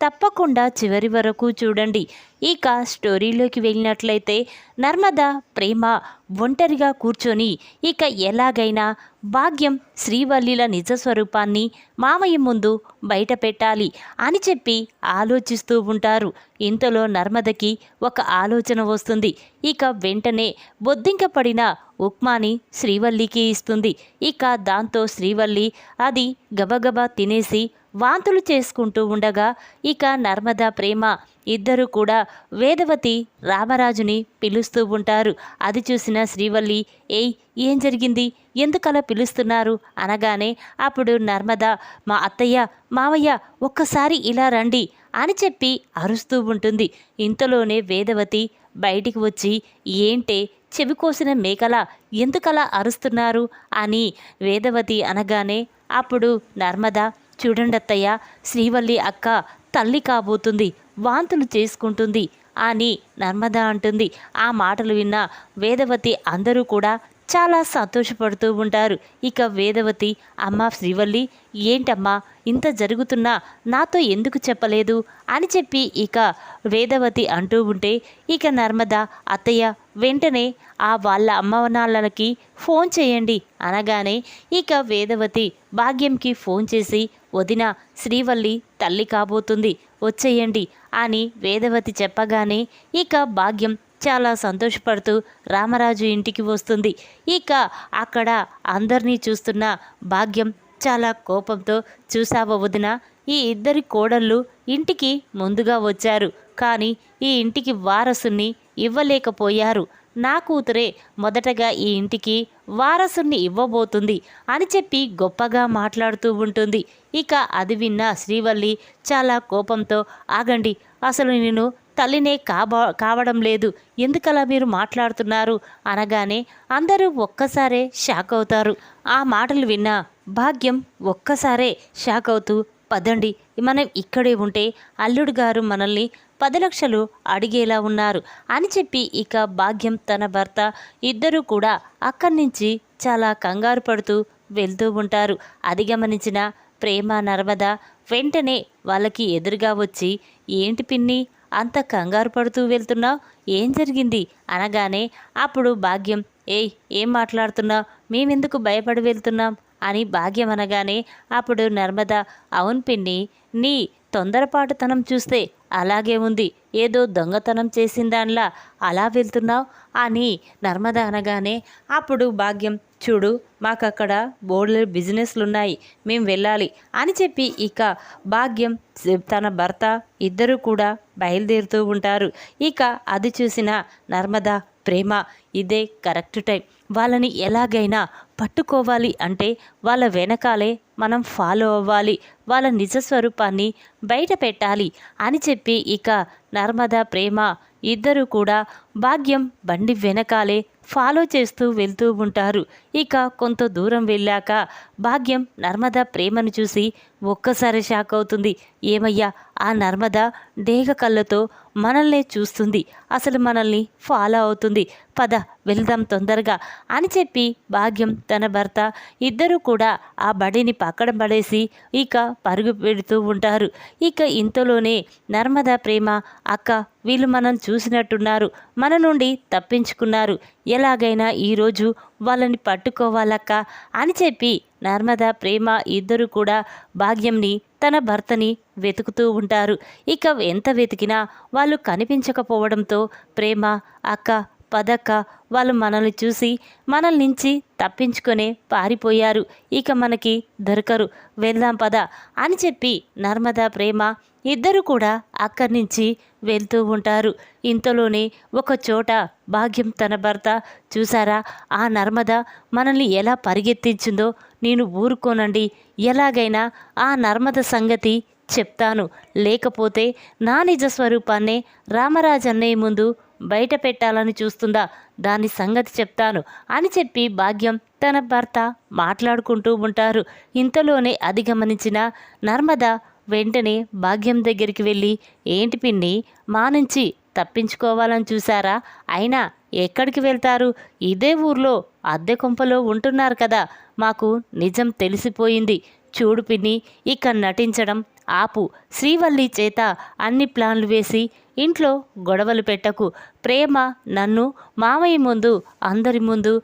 తప్పకుండా చివరి వరకు చూడండి. ఇక స్టోరీలోకి వెళ్ళినట్లయితే నర్మద ప్రేమ ఒంటరిగా కూర్చొని ఇక ఎలాగైనా భాగ్యం శ్రీవల్లిల నిజ స్వరూపాన్ని మామయ్య ముందు బయట పెట్టాలి అని చెప్పి ఆలోచిస్తూ ఉంటారు. ఇంతలో నర్మదకి ఒక ఆలోచన వస్తుంది. ఇక వెంటనే బొద్దింక పడిన ఉప్మాని శ్రీవల్లికి ఇస్తుంది. ఇక దాంతో శ్రీవల్లి అది గబగబా తినేసి వాంతులు చేసుకుంటూ ఉండగా ఇక నర్మదా ప్రేమ. ఇద్దరు కూడా వేదవతి రామరాజుని పిలుస్తూ ఉంటారు. అది చూసిన శ్రీవల్లి ఏయ్ ఏం జరిగింది? ఎందుకలా పిలుస్తున్నారు? అనగానే అప్పుడు నర్మద మా అత్తయ్య మావయ్య ఒక్కసారి ఇలా రండి అని చెప్పి అరుస్తూ ఉంటుంది. ఇంతలోనే వేదవతి బయటికి వచ్చి ఏంటే చెవి కోసిన మేకల ఎందుకలా అరుస్తున్నారు? అని వేదవతి అనగానే అప్పుడు నర్మద చూడండి అత్తయ్య శ్రీవల్లి అక్క తల్లి కాబోతుంది వాంతులు చేసుకుంటుంది అని నర్మద అంటుంది. ఆ మాటలు విన్న వేదవతి అందరూ కూడా చాలా సంతోషపడుతూ ఉంటారు. ఇక వేదవతి అమ్మ శ్రీవల్లి ఏంటమ్మా ఇంత జరుగుతున్నా నాతో ఎందుకు చెప్పలేదు? అని చెప్పి ఇక వేదవతి అంటూ ఉంటే ఇక నర్మద అత్తయ్య వెంటనే ఆ వాళ్ళ అమ్మనాన్నలకి ఫోన్ చేయండి. అనగానే ఇక వేదవతి భాగ్యంకి ఫోన్ చేసి వదిన శ్రీవల్లి తల్లి కాబోతుంది వచ్చేయండి అని వేదవతి చెప్పగానే ఇక భాగ్యం చాలా సంతోషపడుతూ రామరాజు ఇంటికి వస్తుంది. ఇక అక్కడ అందరినీ చూస్తున్న భాగ్యం చాలా కోపంతో చూసావా వదిన? ఈ ఇద్దరి కోడళ్ళు ఇంటికి ముందుగా వచ్చారు. కానీ ఈ ఇంటికి వారసుని ఇవ్వలేకపోయారు. నా కూతురే మొదటగా ఈ ఇంటికి వారసుని ఇవ్వబోతుంది అని చెప్పి గొప్పగా మాట్లాడుతూ ఉంటుంది. ఇక అది విన్న శ్రీవల్లి చాలా కోపంతో ఆగండి అసలు నేను తల్లినే కాబ కావడం లేదు. ఎందుకలా మీరు మాట్లాడుతున్నారు? అనగానే అందరూ ఒక్కసారే షాక్ అవుతారు. ఆ మాటలు విన్న భాగ్యం ఒక్కసారే షాక్ అవుతూ పదండి మనం ఇక్కడే ఉంటే అల్లుడు గారు మనల్ని పది లక్షలు అడిగేలా ఉన్నారు అని చెప్పి ఇక భాగ్యం తన భర్త ఇద్దరూ కూడా అక్కడి నుంచి చాలా కంగారు పడుతూ వెళ్తూ ఉంటారు. అది గమనించిన ప్రేమ నర్మద వెంటనే వాళ్ళకి ఎదురుగా వచ్చి ఏంటి పిన్ని అంత కంగారు పడుతూ వెళ్తున్నావు? ఏం జరిగింది? అనగానే అప్పుడు భాగ్యం ఏయ్ ఏం మాట్లాడుతున్నావు మేమెందుకు భయపడి వెళ్తున్నాం? అని భాగ్యం అనగానే అప్పుడు నర్మద అవును పిన్ని నీ తొందరపాటుతనం చూస్తే అలాగే ఉంది. ఏదో దొంగతనం చేసిందాన్లా అలా వెళ్తున్నావు? అని నర్మద అనగానే అప్పుడు భాగ్యం చూడు మాకక్కడ బోర్డు బిజినెస్లు ఉన్నాయి మేము వెళ్ళాలి అని చెప్పి ఇక భాగ్యం తన భర్త ఇద్దరు కూడా బయలుదేరుతూ ఉంటారు. ఇక అది చూసిన నర్మద ప్రేమ ఇదే కరెక్ట్ టైం. వాళ్ళని ఎలాగైనా పట్టుకోవాలి అంటే వాళ్ళ వెనకాలే మనం ఫాలో అవ్వాలి. వాళ్ళ నిజ స్వరూపాన్ని బయట పెట్టాలి అని చెప్పి ఇక నర్మదా ప్రేమ ఇద్దరు కూడా భాగ్యం బండి వెనకాలే ఫాలో చేస్తూ వెళ్తూ ఉంటారు. ఇక కొంత దూరం వెళ్ళాక భాగ్యం నర్మద ప్రేమను చూసి ఒక్కసారి షాక్ అవుతుంది. ఏమయ్యా? ఆ నర్మద డేగ కళ్ళతో మనల్నే చూస్తుంది. అసలు మనల్ని ఫాలో అవుతుంది. పద వెళ్దాం తొందరగా అని చెప్పి భాగ్యం తన భర్త ఇద్దరూ కూడా ఆ బడిని పక్కన పడేసి ఇక పరుగు పెడుతూ ఉంటారు. ఇక ఇంతలోనే నర్మదా ప్రేమ అక్క వీళ్ళు మనం చూసినట్టున్నారు. మన నుండి తప్పించుకున్నారు. ఎలాగైనా ఈరోజు వాళ్ళని పట్టుకోవాలక్క అని చెప్పి నర్మదా ప్రేమ ఇద్దరు కూడా భాగ్యంని తన భర్తని వెతుకుతూ ఉంటారు. ఇక ఎంత వెతికినా వాళ్ళు కనిపించకపోవడంతో ప్రేమ అక్క పదక్క వాళ్ళు మనల్ని చూసి మనల్ నుంచి తప్పించుకొనే పారిపోయారు. ఇక మనకి దొరకరు. వెళ్దాం పద అని చెప్పి నర్మదా ప్రేమ ఇద్దరు కూడా అక్కడి నుంచి వెళ్తూ ఉంటారు. ఇంతలోనే ఒక చోట భాగ్యం తన భర్త. చూసారా ఆ నర్మద మనల్ని ఎలా పరిగెత్తించిందో నేను ఊరుకోనండి. ఎలాగైనా ఆ నర్మద సంగతి చెప్తాను. లేకపోతే నా నిజ స్వరూపాన్నే రామరాజన్నయ్య ముందు బయట పెట్టాలని చూస్తుందా? దాని సంగతి చెప్తాను అని చెప్పి భాగ్యం తన భర్త మాట్లాడుకుంటూ ఉంటారు. ఇంతలోనే అది గమనించిన నర్మద వెంటనే భాగ్యం దగ్గరికి వెళ్ళి ఏంటి పిన్ని మా నుంచి తప్పించుకోవాలని చూసారా అయినా ఎక్కడికి వెళ్తారు? ఇదే ఊర్లో అద్దె కొంపలో ఉంటున్నారు కదా. మాకు నిజం తెలిసిపోయింది. చూడు పిన్ని ఇక నటించడం ఆపు. శ్రీవల్లి చేత అన్ని ప్లాన్లు వేసి ఇంట్లో గొడవలు పెట్టకు. ప్రేమ నన్ను మామయ్య ముందు అందరి ముందు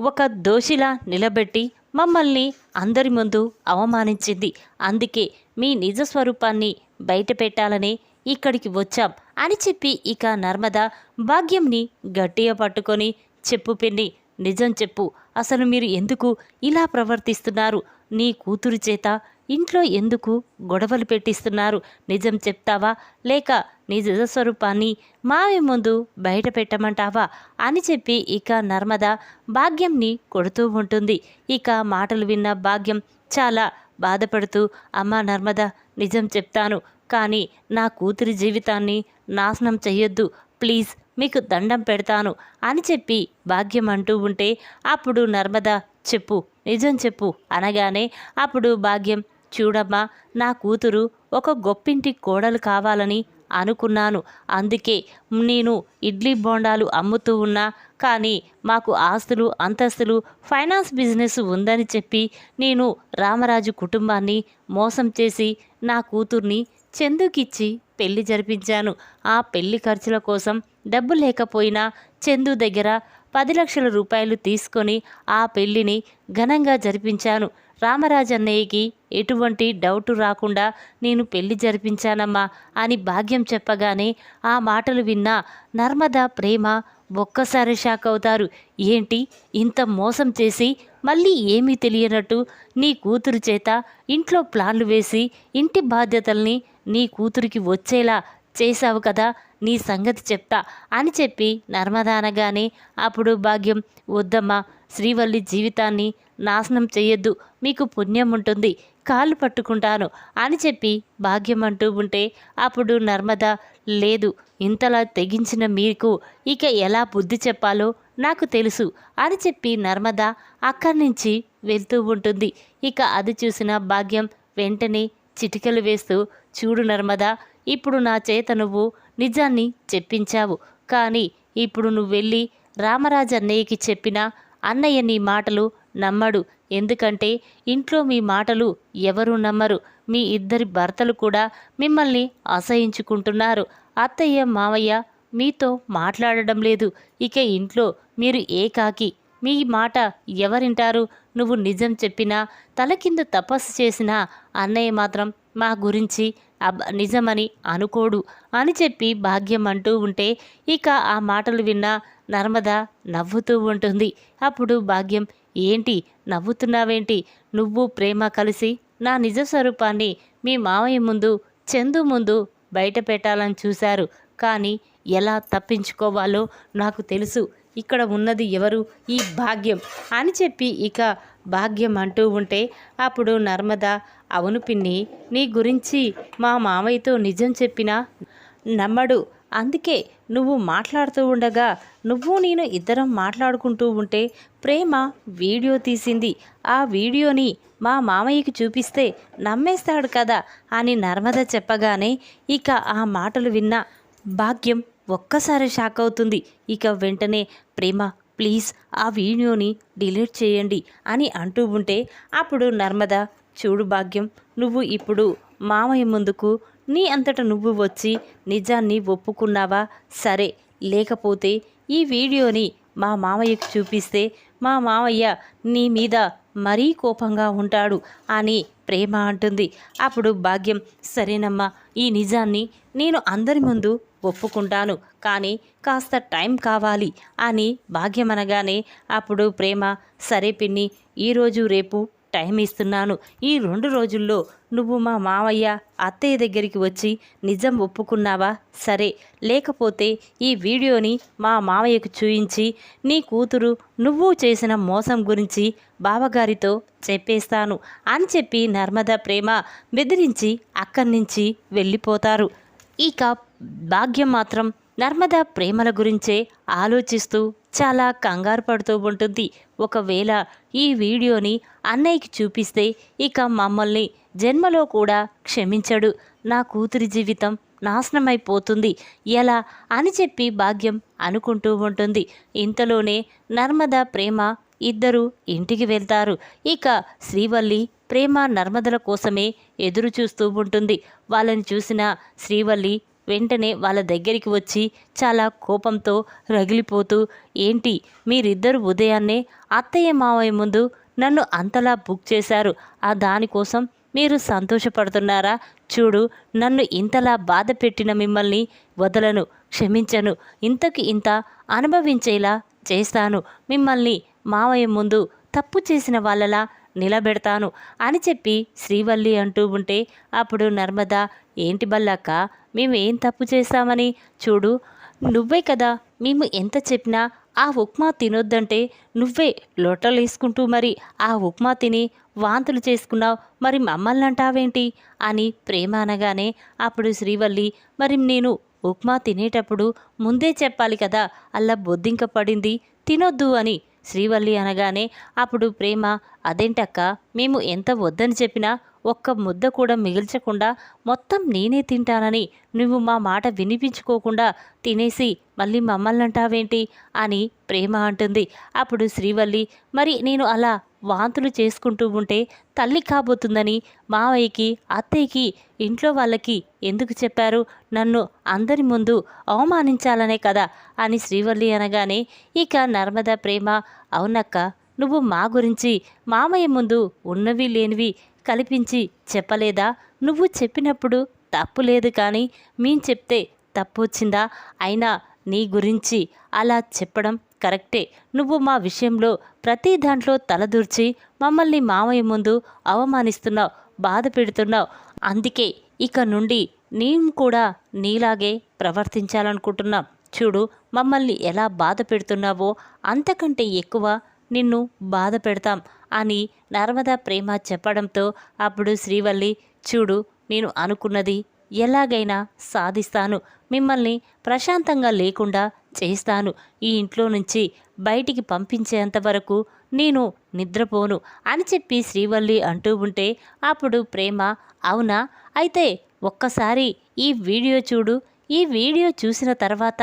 ఒక దోషిలా నిలబెట్టి మమ్మల్ని అందరి ముందు అవమానించింది. అందుకే మీ నిజ స్వరూపాన్ని బయట పెట్టాలని ఇక్కడికి వచ్చాం అని చెప్పి ఇక నర్మద భాగ్యంని గట్టిగా పట్టుకొని చెప్పు పిన్ని నిజం చెప్పు. అసలు మీరు ఎందుకు ఇలా ప్రవర్తిస్తున్నారు? నీ కూతురు చేత ఇంట్లో ఎందుకు గొడవలు పెట్టిస్తున్నారు? నిజం చెప్తావా? లేక నీ నిజ స్వరూపాన్ని మావి ముందు బయట పెట్టమంటావా? అని చెప్పి ఇక నర్మద భాగ్యంని కొడుతూ ఉంటుంది. ఇక మాటలు విన్న భాగ్యం చాలా బాధపడుతూ అమ్మా నర్మద నిజం చెప్తాను కానీ నా కూతురి జీవితాన్ని నాశనం చెయ్యొద్దు ప్లీజ్ మీకు దండం పెడతాను అని చెప్పి భాగ్యం అంటూ ఉంటే అప్పుడు నర్మద చెప్పు నిజం చెప్పు అనగానే అప్పుడు భాగ్యం చూడమ్మా నా కూతురు ఒక గొప్పింటి కోడలు కావాలని అనుకున్నాను. అందుకే నేను ఇడ్లీ బోండాలు అమ్ముతూ ఉన్నా కానీ మాకు ఆస్తులు అంతస్తులు ఫైనాన్స్ బిజినెస్ ఉందని చెప్పి నేను రామరాజు కుటుంబాన్ని మోసం చేసి నా కూతుర్ని చందుకిచ్చి పెళ్ళి జరిపించాను. ఆ పెళ్ళి ఖర్చుల కోసం డబ్బు లేకపోయినా చందు దగ్గర పది లక్షల రూపాయలు తీసుకొని ఆ పెళ్ళిని ఘనంగా జరిపించాను. రామరాజన్నయ్యకి ఎటువంటి డౌటు రాకుండా నేను పెళ్ళి జరిపించానమ్మా అని భాగ్యం చెప్పగానే ఆ మాటలు విన్న నర్మదా ప్రేమ ఒక్కసారి షాక్ అవుతారు. ఏంటి ఇంత మోసం చేసి మళ్ళీ ఏమీ తెలియనట్టు నీ కూతురు చేత ఇంట్లో ప్లాన్లు వేసి ఇంటి బాధ్యతల్ని నీ కూతురికి వచ్చేలా చేశావు కదా నీ సంగతి చెప్తా అని చెప్పి నర్మదానగానే అప్పుడు భాగ్యం వద్దమ్మా శ్రీవల్లి జీవితాన్ని నాశనం చెయ్యొద్దు మీకు పుణ్యం ఉంటుంది కాళ్ళు పట్టుకుంటాను అని చెప్పి భాగ్యం అంటూ ఉంటే అప్పుడు నర్మద లేదు ఇంతలా తెగించిన మీకు ఇక ఎలా బుద్ధి చెప్పాలో నాకు తెలుసు అని చెప్పి నర్మద అక్కడి నుంచి వెళ్తూ ఉంటుంది. ఇక అది చూసిన భాగ్యం వెంటనే చిటికలు వేస్తూ చూడు నర్మదా ఇప్పుడు నా చేత నువ్వు నిజాన్ని చెప్పించావు. కానీ ఇప్పుడు నువ్వు వెళ్ళి రామరాజు అన్నయ్యకి చెప్పినా అన్నయ్య నీ మాటలు నమ్మడు. ఎందుకంటే ఇంట్లో మీ మాటలు ఎవరు నమ్మరు. మీ ఇద్దరి భర్తలు కూడా మిమ్మల్ని అసహించుకుంటున్నారు. అత్తయ్య మావయ్య మీతో మాట్లాడడం లేదు. ఇక ఇంట్లో మీరు ఏకాకి. మీ మాట ఎవరింటారు? నువ్వు నిజం చెప్పినా తల కింద తపస్సు చేసినా అన్నయ్య మాత్రం మా గురించి నిజమని అనుకోడు అని చెప్పి భాగ్యం అంటూ ఉంటే ఇక ఆ మాటలు విన్న నర్మద నవ్వుతూ ఉంటుంది. అప్పుడు భాగ్యం ఏంటి? నవ్వుతున్నావేంటి? నువ్వు ప్రేమ కలిసి నా నిజ స్వరూపాన్ని మీ మావయ్య ముందు చందు ముందు బయట పెట్టాలని చూశారు. కానీ ఎలా తప్పించుకోవాలో నాకు తెలుసు. ఇక్కడ ఉన్నది ఎవరు? ఈ భాగ్యం అని చెప్పి ఇక భాగ్యం అంటూ ఉంటే అప్పుడు నర్మద అవును పిన్ని నీ గురించి మా మామయ్యతో నిజం చెప్పినా నమ్మడు. అందుకే నువ్వు మాట్లాడుతూ ఉండగా నువ్వు నేను ఇద్దరం మాట్లాడుకుంటూ ఉంటే ప్రేమ వీడియో తీసింది. ఆ వీడియోని మా మామయ్యకి చూపిస్తే నమ్మేస్తాడు కదా అని నర్మద చెప్పగానే ఇక ఆ మాటలు విన్న భాగ్యం ఒక్కసారి షాక్ అవుతుంది. ఇక వెంటనే ప్రేమ ప్లీజ్ ఆ వీడియోని డిలీట్ చేయండి అని అంటూ ఉంటే అప్పుడు నర్మద చూడు భాగ్యం నువ్వు ఇప్పుడు మామయ్య ముందుకు నీ అంతట నువ్వు వచ్చి నిజాన్ని ఒప్పుకున్నావా? సరే లేకపోతే ఈ వీడియోని మా మామయ్యకు చూపిస్తే మా మామయ్య నీ మీద మరీ కోపంగా ఉంటాడు అని ప్రేమ అంటుంది. అప్పుడు భాగ్యం సరేనమ్మా ఈ నిజాన్ని నేను అందరి ముందు ఒప్పుకుంటాను కానీ కాస్త టైం కావాలి అని భాగ్యం అనగానే అప్పుడు ప్రేమ సరే పిన్ని ఈరోజు రేపు టైం ఇస్తున్నాను. ఈ రెండు రోజుల్లో నువ్వు మా మావయ్య అత్తయ్య దగ్గరికి వచ్చి నిజం ఒప్పుకున్నావా? సరే. లేకపోతే ఈ వీడియోని మా మావయ్యకు చూయించి నీ కూతురు నువ్వు చేసిన మోసం గురించి బావగారితో చెప్పేస్తాను అని చెప్పి నర్మద ప్రేమ బెదిరించి అక్కడి నుంచి వెళ్ళిపోతారు. ఇక భాగ్యం మాత్రం నర్మద ప్రేమల గురించే ఆలోచిస్తూ చాలా కంగారు పడుతూ ఉంటుంది. ఒకవేళ ఈ వీడియోని అన్నయ్యకి చూపిస్తే ఇక మమ్మల్ని జన్మలో కూడా క్షమించడు. నా కూతురి జీవితం నాశనమైపోతుంది. ఎలా అని చెప్పి భాగ్యం అనుకుంటూ ఉంటుంది. ఇంతలోనే నర్మద ప్రేమ ఇద్దరు ఇంటికి వెళ్తారు. ఇక శ్రీవల్లి ప్రేమ నర్మదల కోసమే ఎదురు చూస్తూ ఉంటుంది. వాళ్ళని చూసిన శ్రీవల్లి వెంటనే వాళ్ళ దగ్గరికి వచ్చి చాలా కోపంతో రగిలిపోతూ ఏంటి మీరిద్దరు ఉదయాన్నే అత్తయ్య మావయ్య ముందు నన్ను అంతలా బుక్ చేశారు. ఆ దానికోసం మీరు సంతోషపడుతున్నారా? చూడు నన్ను ఇంతలా బాధ పెట్టిన మిమ్మల్ని వదలను క్షమించను. ఇంతకు ఇంత అనుభవించేలా చేస్తాను. మిమ్మల్ని మావయ్య ముందు తప్పు చేసిన వాళ్ళలా నిలబెడతాను అని చెప్పి శ్రీవల్లి అంటూ ఉంటే అప్పుడు నర్మద ఏంటి బల్లక్క మేమేం తప్పు చేశామని? చూడు నువ్వే కదా మేము ఎంత చెప్పినా ఆ ఉప్మా తినొద్దంటే నువ్వే లోటలు వేసుకుంటూ మరి ఆ ఉప్మా తిని వాంతులు చేసుకున్నావు మరి మమ్మల్ని అంటావేంటి అని ప్రేమ అనగానే అప్పుడు శ్రీవల్లి మరి నేను ఉప్మా తినేటప్పుడు ముందే చెప్పాలి కదా అలా బొద్దింక పడింది తినొద్దు అని శ్రీవల్లి అనగానే అప్పుడు ప్రేమ అదేంటక్క మేము ఎంత వద్దని చెప్పినా ఒక్క ముద్ద కూడా మిగిల్చకుండా మొత్తం నేనే తింటానని నువ్వు మా మాట వినిపించుకోకుండా తినేసి మళ్ళీ మమ్మల్ని అంటావేంటి అని ప్రేమ అంటుంది. అప్పుడు శ్రీవల్లి మరి నేను అలా వాంతులు చేసుకుంటూ ఉంటే తల్లి కాబోతుందని మావయ్యకి అత్తయ్యకి ఇంట్లో వాళ్ళకి ఎందుకు చెప్పారు? నన్ను అందరి ముందు అవమానించాలనే కదా అని శ్రీవల్లి అనగానే ఇక నర్మద ప్రేమ అవునక్క నువ్వు మా గురించి మామయ్య ముందు ఉన్నవి లేనివి కల్పించి చెప్పలేదా? నువ్వు చెప్పినప్పుడు తప్పు లేదు కానీ మేం చెప్తే తప్పు వచ్చిందా? అయినా నీ గురించి అలా చెప్పడం కరెక్టే. నువ్వు మా విషయంలో ప్రతి దాంట్లో తలదూర్చి మమ్మల్ని మామయ్య ముందు అవమానిస్తున్నావు బాధ పెడుతున్నావు. అందుకే ఇక నుండి నేను కూడా నీలాగే ప్రవర్తించాలనుకుంటున్నాం. చూడు మమ్మల్ని ఎలా బాధ పెడుతున్నావో అంతకంటే ఎక్కువ నిన్ను బాధ పెడతాం అని నర్మదా ప్రేమ చెప్పడంతో అప్పుడు శ్రీవల్లి చూడు నేను అనుకున్నది ఎలాగైనా సాధిస్తాను. మిమ్మల్ని ప్రశాంతంగా లేకుండా చేస్తాను. ఈ ఇంట్లో నుంచి బయటికి పంపించేంత వరకు నేను నిద్రపోను అని చెప్పి శ్రీవల్లి అంటూ ఉంటే అప్పుడు ప్రేమ అవునా? అయితే ఒక్కసారి ఈ వీడియో చూడు. ఈ వీడియో చూసిన తర్వాత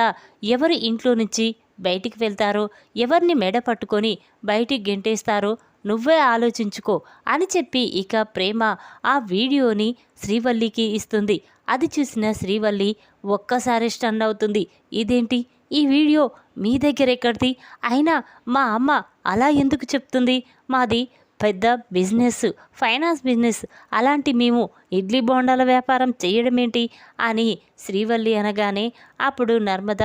ఎవరి ఇంట్లో నుంచి బయటికి వెళ్తారో ఎవరిని మెడ పట్టుకొని బయటికి గెంటేస్తారో నువ్వే ఆలోచించుకో అని చెప్పి ఇక ప్రేమ ఆ వీడియోని శ్రీవల్లికి ఇస్తుంది. అది చూసిన శ్రీవల్లి ఒక్కసారి స్టన్ అవుతుంది. ఇదేంటి? ఈ వీడియో మీ దగ్గర ఎక్కడిది అయినా మా అమ్మ అలా ఎందుకు చెప్తుంది? మాది పెద్ద బిజినెస్ ఫైనాన్స్ బిజినెస్. అలాంటి మేము ఇడ్లీ బోండాల వ్యాపారం చేయడం ఏంటి అని శ్రీవల్లి అనగానే అప్పుడు నర్మద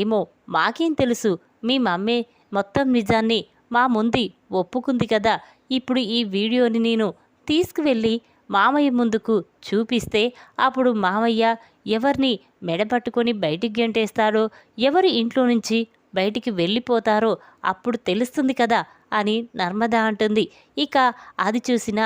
ఏమో మాకేం తెలుసు. మీ మమ్మే మొత్తం నిజాన్ని మా ముందు ఒప్పుకుంది కదా. ఇప్పుడు ఈ వీడియోని నేను తీసుకువెళ్ళి మామయ్య ముందుకు చూపిస్తే అప్పుడు మామయ్య ఎవరిని మెడపట్టుకొని బయటికి గెంటేస్తారో ఎవరి ఇంట్లో నుంచి బయటికి వెళ్ళిపోతారో అప్పుడు తెలుస్తుంది కదా అని నర్మద అంటుంది. ఇక అది చూసిన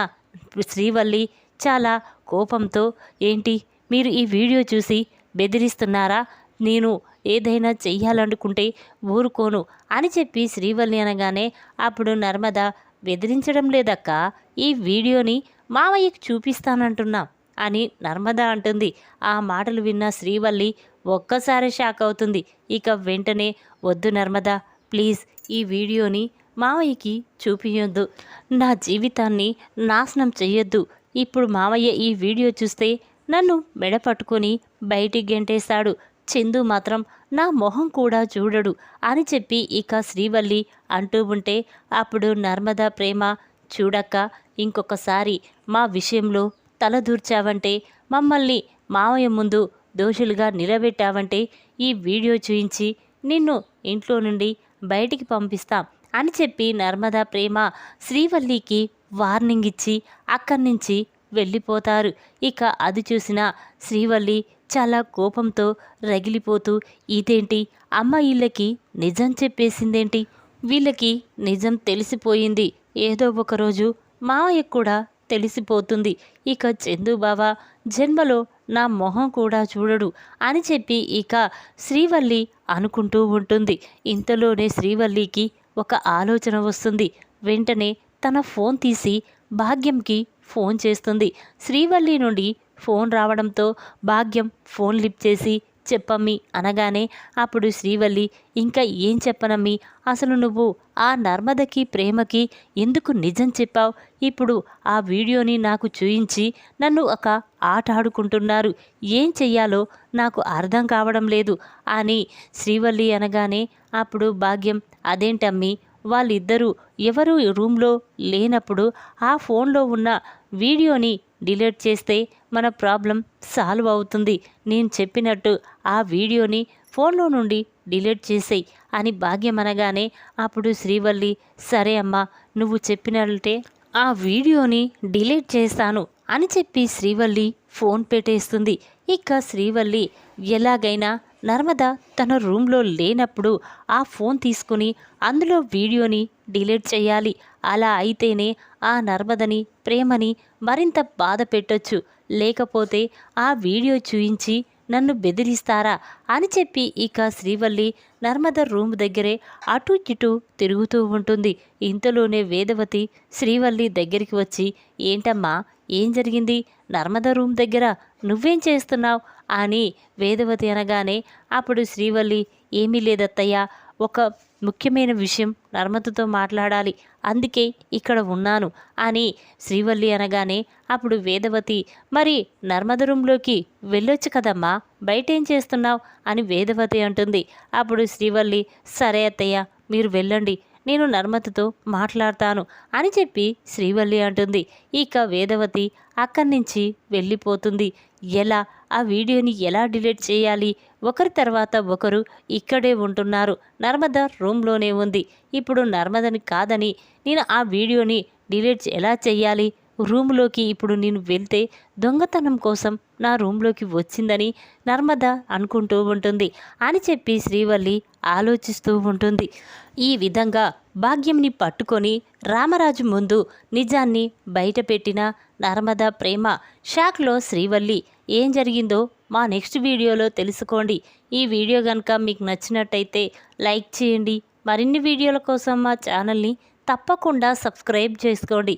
శ్రీవల్లి చాలా కోపంతో ఏంటి మీరు ఈ వీడియో చూసి బెదిరిస్తున్నారా? నేను ఏదైనా చెయ్యాలనుకుంటే ఊరుకోను అని చెప్పి శ్రీవల్లి అనగానే అప్పుడు నర్మద బెదిరించడం లేదక్క ఈ వీడియోని మావయ్యకి చూపిస్తానంటున్నా అని నర్మద అంటుంది. ఆ మాటలు విన్న శ్రీవల్లి ఒక్కసారి షాక్ అవుతుంది. ఇక వెంటనే వద్దు నర్మద ప్లీజ్ ఈ వీడియోని మావయ్యకి చూపించొద్దు నా జీవితాన్ని నాశనం చెయ్యొద్దు. ఇప్పుడు మావయ్య ఈ వీడియో చూస్తే నన్ను మెడ పట్టుకొని బయటికి గెంటేస్తాడు. చందు మాత్రం నా మొహం కూడా చూడడు అని చెప్పి ఇక శ్రీవల్లి అంటూ ఉంటే అప్పుడు నర్మదా ప్రేమ చూడక్క ఇంకొకసారి మా విషయంలో తలదూర్చావంటే మమ్మల్ని మావయ్య ముందు దోషులుగా నిలబెట్టావంటే ఈ వీడియో చూయించి నిన్ను ఇంట్లో నుండి బయటికి పంపిస్తాం అని చెప్పి నర్మదా ప్రేమ శ్రీవల్లికి వార్నింగ్ ఇచ్చి అక్కడి నుంచి వెళ్ళిపోతారు. ఇక అది చూసిన శ్రీవల్లి చాలా కోపంతో రగిలిపోతూ ఇదేంటి? అమ్మ ఇళ్ళకి నిజం చెప్పేసిందేంటి? వీళ్ళకి నిజం తెలిసిపోయింది. ఏదో ఒకరోజు మావయ్యకు కూడా తెలిసిపోతుంది. ఇక చందు బావ జన్మలో నా మొహం కూడా చూడడు అని చెప్పి ఇక శ్రీవల్లి అనుకుంటూ ఉంటుంది. ఇంతలోనే శ్రీవల్లికి ఒక ఆలోచన వస్తుంది. వెంటనే తన ఫోన్ తీసి భాగ్యంకి ఫోన్ చేస్తుంది. శ్రీవల్లి నుండి ఫోన్ రావడంతో భాగ్యం ఫోన్ లిప్ చేసి చెప్పమ్మి అనగానే అప్పుడు శ్రీవల్లి ఇంకా ఏం చెప్పనమ్మి? అసలు నువ్వు ఆ నర్మదకి ప్రేమకి ఎందుకు నిజం చెప్పావు? ఇప్పుడు ఆ వీడియోని నాకు చూయించి నన్ను ఒక ఆట ఆడుకుంటున్నారు. ఏం చెయ్యాలో నాకు అర్థం కావడం లేదు అని శ్రీవల్లి అనగానే అప్పుడు భాగ్యం అదేంటమ్మి? వాళ్ళిద్దరూ ఎవరు రూమ్లో లేనప్పుడు ఆ ఫోన్లో ఉన్న వీడియోని డిలీట్ చేస్తే మన ప్రాబ్లం సాల్వ్ అవుతుంది. నేను చెప్పినట్టు ఆ వీడియోని ఫోన్లో నుండి డిలీట్ చేసేయి అని భాగ్యం అనగానే అప్పుడు శ్రీవల్లి సరే అమ్మా నువ్వు చెప్పినట్టే ఆ వీడియోని డిలీట్ చేస్తాను అని చెప్పి శ్రీవల్లి ఫోన్ పెట్టేస్తుంది. ఇక శ్రీవల్లి ఎలాగైనా నర్మద తన రూమ్లో లేనప్పుడు ఆ ఫోన్ తీసుకుని అందులో వీడియోని డిలీట్ చేయాలి. అలా అయితేనే ఆ నర్మదని ప్రేమని మరింత బాధ పెట్టొచ్చు. లేకపోతే ఆ వీడియో చూయించి నన్ను బెదిరిస్తారా అని చెప్పి ఇక శ్రీవల్లి నర్మద రూమ్ దగ్గరే అటు ఇటు తిరుగుతూ ఉంటుంది. ఇంతలోనే వేదవతి శ్రీవల్లి దగ్గరికి వచ్చి ఏంటమ్మా ఏం జరిగింది? నర్మద రూమ్ దగ్గర నువ్వేం చేస్తున్నావు? అని వేదవతి అనగానే అప్పుడు శ్రీవల్లి ఏమీ లేదత్తయ్య ఒక ముఖ్యమైన విషయం నర్మదతో మాట్లాడాలి. అందుకే ఇక్కడ ఉన్నాను అని శ్రీవల్లి అనగానే అప్పుడు వేదవతి మరి నర్మద రూంలోకి వెళ్ళొచ్చు కదమ్మా? బయట ఏం చేస్తున్నావు? అని వేదవతి అంటుంది. అప్పుడు శ్రీవల్లి సరే అత్తయ్య మీరు వెళ్ళండి. నేను నర్మదతో మాట్లాడతాను అని చెప్పి శ్రీవల్లి అంటుంది. ఇక వేదవతి అక్కడి నుంచి వెళ్ళిపోతుంది. ఎలా ఆ వీడియోని ఎలా డిలీట్ చేయాలి? ఒకరి తర్వాత ఒకరు ఇక్కడే ఉంటున్నారు. నర్మద రూమ్లోనే ఉంది. ఇప్పుడు నర్మదని కాదని నేను ఆ వీడియోని డిలీట్ ఎలా చేయాలి? రూమ్లోకి ఇప్పుడు నేను వెళ్తే దొంగతనం కోసం నా రూమ్లోకి వచ్చిందని నర్మద అనుకుంటూ ఉంటుంది. అని చెప్పి శ్రీవల్లి ఆలోచిస్తూ ఉంటుంది. ఈ విధంగా భాగ్యంని పట్టుకొని రామరాజు ముందు నిజాన్ని బయటపెట్టిన నర్మద ప్రేమ షాక్లో శ్రీవల్లి ఏం జరిగిందో మా నెక్స్ట్ వీడియోలో తెలుసుకోండి. ఈ వీడియో కనుక మీకు నచ్చినట్టయితే లైక్ చేయండి. మరిన్ని వీడియోల కోసం మా ఛానల్ని తప్పకుండా సబ్స్క్రైబ్ చేసుకోండి.